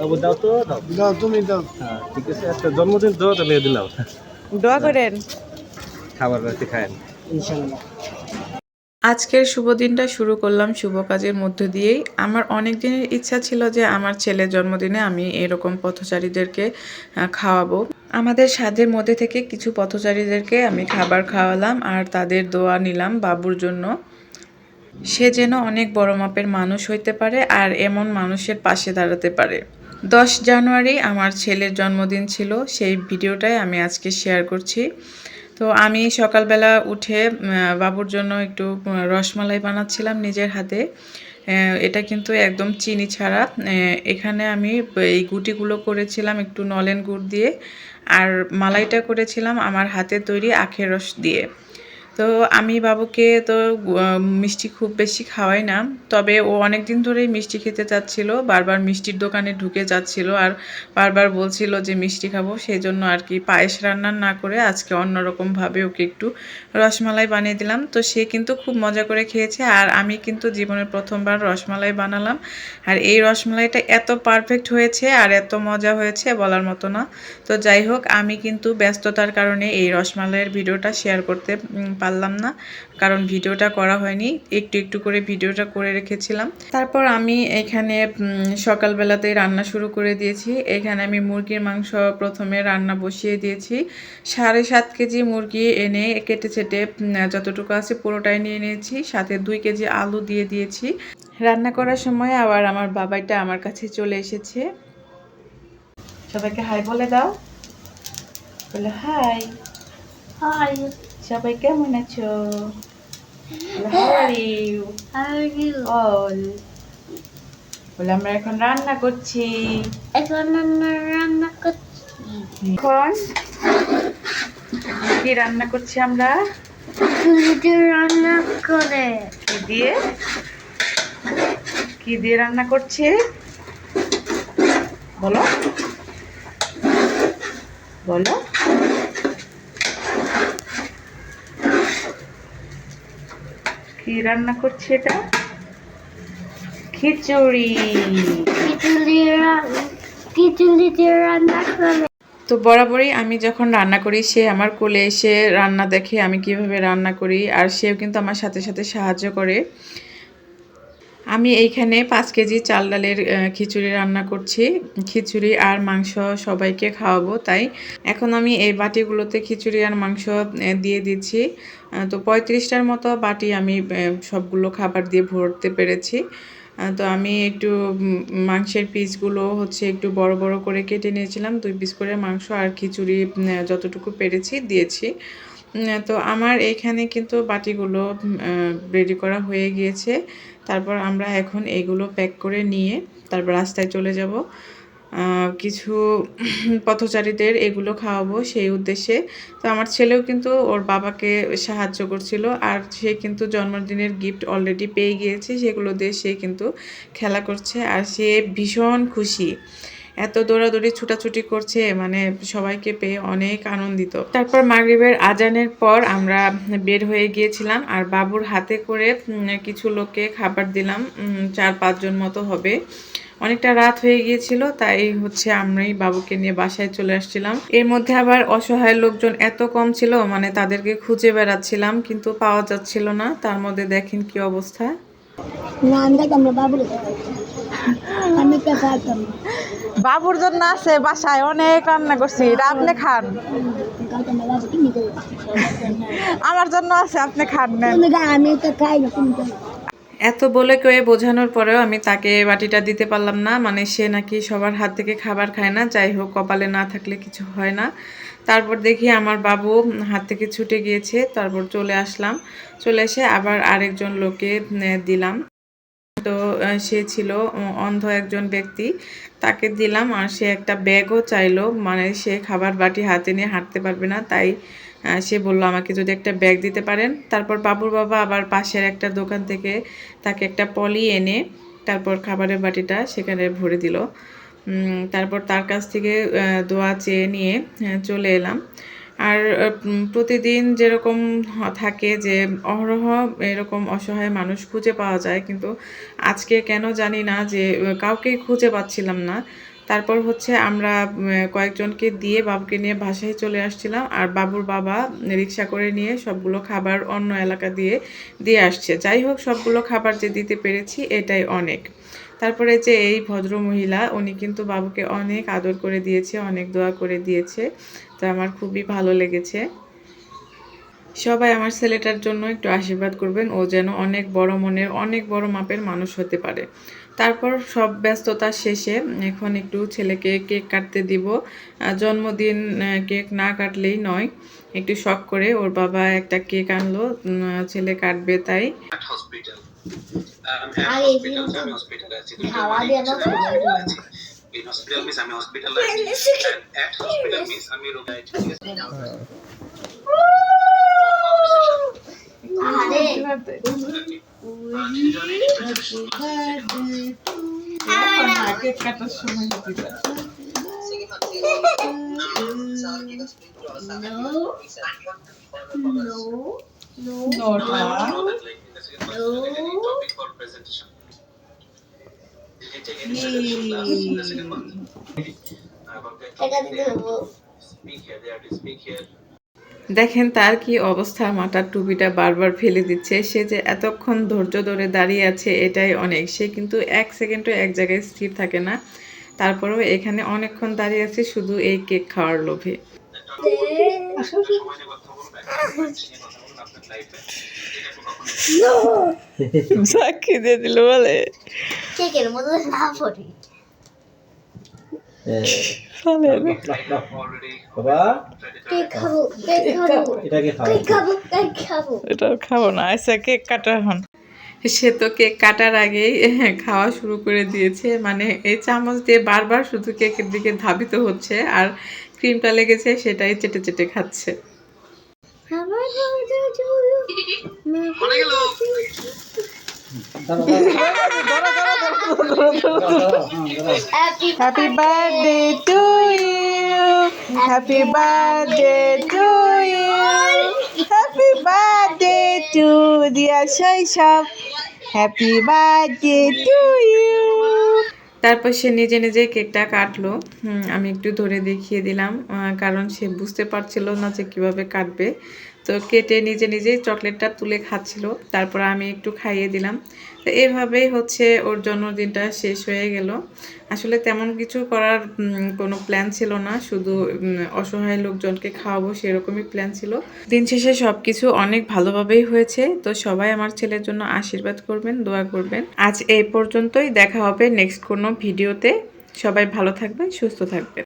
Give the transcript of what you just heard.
বাবু দাও তো দাও। দাও তুমি দাও। হ্যাঁ ঠিক আছে একটা জন্মদিন তো তাহলে দিলাম। দোয়া করেন। খাবার রাতে খায়েন। ইনশাল্লাহ। আজকের শুভ দিনটা শুরু করলাম শুভ কাজের মধ্য দিয়েই। আমার অনেক দিনের ইচ্ছা ছিল যে আমার ছেলের জন্মদিনে আমি এরকম পথচারীদেরকে খাওয়াবো। আমাদের স্বাদের মধ্যে থেকে কিছু পথচারীদেরকে আমি খাবার খাওয়ালাম আর তাদের দোয়া নিলাম বাবুর জন্য। সে যেন অনেক বড় মাপের মানুষ হইতে পারে আর এমন মানুষের পাশে দাঁড়াতে পারে। দশ জানুয়ারি আমার ছেলের জন্মদিন ছিল, সেই ভিডিওটাই আমি আজকে শেয়ার করছি। তো আমি সকালবেলা উঠে বাবুর জন্য একটু রসমালাই বানাচ্ছিলাম নিজের হাতে। এটা কিন্তু একদম চিনি ছাড়া। এখানে আমি এই গুটিগুলো করেছিলাম একটু নলেন গুড় দিয়ে আর মালাইটা করেছিলাম আমার হাতে তৈরি আখের রস দিয়ে। তো আমি বাবুকে তো মিষ্টি খুব বেশি খাওয়াই না। তবে ও অনেক দিন ধরেই মিষ্টি খেতে চাচ্ছিল বারবার মিষ্টির দোকানে ঢুকে যাচ্ছিল আর বারবার বলছিল যে মিষ্টি খাব সেই জন্য আর কি পায়েস রান্না না করে আজকে অন্যরকমভাবে ওকে একটু রসমালাই বানিয়ে দিলাম। তো সে কিন্তু খুব মজা করে খেয়েছে আর আমি কিন্তু জীবনের প্রথমবার রসমালাই বানালাম। আর এই রসমালাইটা এত পারফেক্ট হয়েছে আর এত মজা হয়েছে বলার মতো না। তো যাই হোক আমি কিন্তু ব্যস্ততার কারণে এই রসমালাইয়ের ভিডিওটা শেয়ার করতে উম, পারলাম না কারণ ভিডিওটা করা হয়নি। একটু একটু করে ভিডিওটা করে রেখেছিলাম। তারপর আমি এখানে সকালবেলাতেই রান্না শুরু করে দিয়েছি। এখানে আমি মুরগির মাংস প্রথমে রান্না বসিয়ে দিয়েছি। সাড়ে সাত কেজি মুরগি এনে কেটে ছেটে যতটুকু আছে পুরোটাই নিয়ে নিয়েছি। সাথে দুই কেজি আলু দিয়ে দিয়েছি। রান্না করার সময় আবার আমার বাবাইটা আমার কাছে চলে এসেছে। সবাইকে হাই বলে দাও। বলে হাই। Hi, সবাই কেমন আছো? বলে আমরা এখন রান্না করছি। এখন রান্না করছি। এখন কি রান্না করছি আমরা? রান্না করে? কি দিয়ে? কি দিয়ে রান্না করছি? বলো। বলো। কি রান্না করছি এটা? খিচুড়ি। খিচুড়ি রান্না রান্না করে তো বরাবরই আমি যখন রান্না করি সে আমার কোলে এসে রান্না দেখে আমি কীভাবে রান্না করি আর সেও কিন্তু আমার সাথে সাথে সাহায্য করে। আমি এইখানে পাঁচ কেজি চাল ডালের খিচুড়ি রান্না করছি। খিচুড়ি আর মাংস সবাইকে খাওয়াবো, তাই। এখন আমি এই বাটিগুলোতে খিচুড়ি আর মাংস দিয়ে দিচ্ছি। তো পঁয়ত্রিশটার মতো বাটি আমি সবগুলো খাবার দিয়ে ভরতে পেরেছি। তো আমি একটু মাংসের পিসগুলো হচ্ছে একটু বড় বড় করে কেটে নিয়েছিলাম। দুই পিস করে মাংস আর খিচুড়ি যতটুকু পেরেছি দিয়েছি। তো আমার এখানে কিন্তু বাটিগুলো রেডি করা হয়ে গিয়েছে। তারপর আমরা এখন এগুলো প্যাক করে নিয়ে তারপর রাস্তায় চলে যাব। কিছু পথচারীদের এগুলো খাওয়াবো সেই উদ্দেশ্যে। তো আমার ছেলেও কিন্তু ওর বাবাকে সাহায্য করছিল আর সে কিন্তু জন্মদিনের গিফট অলরেডি পেয়ে গিয়েছে, সেগুলো দিয়ে সে কিন্তু খেলা করছে আর সে ভীষণ খুশি। এত দৌড়াদৌড়ি ছুটাছুটি করছে মানে সবাইকে পেয়ে অনেক আনন্দিত। তারপর মাগরিবের আজানের পর আমরা বের হয়ে গিয়েছিলাম আর বাবুর হাতে করে কিছু লোককে খাবার দিলাম চার পাঁচজন মতো হবে। অনেকটা রাত হয়ে গিয়েছিল তাই হচ্ছে আমরাই বাবুকে নিয়ে বাসায় চলে আসছিলাম। এর মধ্যে আবার অসহায় লোকজন এত কম ছিল মানে তাদেরকে খুঁজে বেড়াচ্ছিলাম কিন্তু পাওয়া যাচ্ছিল না। তার মধ্যে দেখেন কি অবস্থা। না আমরা বাবুরে বাবুর জন্য আছে বাসায় অনেক রান্না করছি। এটা আপনি খান। আমার জন্য আছে আপনি খান আমি তো খাই না এত বলে কয়ে বোঝানোর পরেও আমি তাকে বাটিটা দিতে পারলাম না। মানে সে নাকি সবার হাত থেকে খাবার খায় না যাই হোক কপালে না থাকলে কিছু হয় না। তারপর দেখি আমার বাবু হাত থেকে ছুটে গিয়েছে তারপর চলে আসলাম। চলে এসে আবার আরেকজন লোকে দিলাম। তো সে ছিল অন্ধ একজন ব্যক্তি। তাকে দিলাম আর সে একটা ব্যাগও চাইলো। মানে সে খাবার বাটি হাতে নিয়ে হাঁটতে পারবে না, তাই সে বলল, আমাকে যদি একটা ব্যাগ দিতে পারেন। তারপর বাবুর বাবা আবার পাশের একটা দোকান থেকে তাকে একটা পলি এনে, তারপর খাবারের বাটিটা সেখানে ভরে দিল। তারপর তার কাছ থেকে দোয়া চেয়ে নিয়ে চলে এলাম। আর প্রতিদিন যেরকম থাকে যে অহরহ এরকম অসহায় মানুষ খুঁজে পাওয়া যায়, কিন্তু আজকে কেন জানি না যে কাউকেই খুঁজে পাচ্ছিলাম না। তারপর হচ্ছে আমরা কয়েকজনকে দিয়ে বাবুকে নিয়ে বাসায় চলে আসছিলাম আর বাবুর বাবা রিক্সা করে নিয়ে সবগুলো খাবার অন্য এলাকা দিয়ে দিয়ে আসছে। যাই হোক, সবগুলো খাবার যে দিতে পেরেছি এটাই অনেক। তারপরে যে এই ভদ্র মহিলা উনি কিন্তু বাবুকে অনেক আদর করে দিয়েছে, অনেক দোয়া করে দিয়েছে। তো আমার খুবই ভালো লেগেছে। সবাই আমার ছেলেটার জন্য একটু আশীর্বাদ করবেন। ও যেন অনেক বড় মনের, অনেক বড় মাপের মানুষ হতে পারে। তারপর সব ব্যস্ততা শেষে এখন একটু ছেলেকে কেক কাটতে দিব। জন্মদিন কেক না কাটলেই নয়। একটু শখ করে ওর বাবা একটা কেক আনলো। ছেলে কাটবে তাই। হসপিটাল হসপিটালে আছি দুইটা খাওয়া মালিক দিয়ে hospital। In hospital means আমি আছি এট হসপিটাল মিন্স আমি রোগায় ঠিক আছে no no no here. দেখেন তার কি অবস্থা, মাথার টুপিটা বারবার ফেলে দিচ্ছে। সে যে এতক্ষণ ধৈর্য ধরে দাঁড়িয়ে আছে, এটাই অনেক। সে কিন্তু এক সেকেন্ডও এক জায়গায় স্থির থাকে না। তারপরেও এখানে অনেকক্ষণ দাঁড়িয়ে আছে শুধু এই কেক খাওয়ার লোভে। সাক্ষী দিয়ে দিল বলে কেকের মধ্যে না পড়ি already বাবা কেক খাব এটা না আচ্ছা কেক কাটা এখন সে তো কেক কাটার আগেই খাওয়া শুরু করে দিয়েছে। মানে এই চামচ দিয়ে বারবার শুধু কেকের দিকে ধাবিত হচ্ছে আর ক্রিমটা লেগেছে সেটাই চেটে চেটে খাচ্ছে। আমার মনে গেল। Happy happy birthday to you happy birthday to you happy birthday to Diya Shoishob happy birthday to you তারপর সে নিজে নিজে কেকটা কাটলো। হুম, আমি একটু ধরে দেখিয়ে দিলাম কারণ সে বুঝতে পারছিল না যে কীভাবে কাটবে। তো কেটে নিজে নিজেই চকলেটটা তুলে খাচ্ছিল, তারপর আমি একটু খাইয়ে দিলাম। তো এভাবেই হচ্ছে ওর জন্মদিনটা শেষ হয়ে গেল। আসলে তেমন কিছু করার কোনো প্ল্যান ছিল না, শুধু অসহায় লোকজনকে খাওয়াবো সেরকমই প্ল্যান ছিল। দিন শেষে সব কিছু অনেক ভালোভাবেই হয়েছে, তো সবাই আমার ছেলের জন্য আশীর্বাদ করবেন, দোয়া করবেন। আজ এই পর্যন্তই, দেখা হবে নেক্সট কোনো ভিডিওতে। সবাই ভালো থাকবেন, সুস্থ থাকবেন।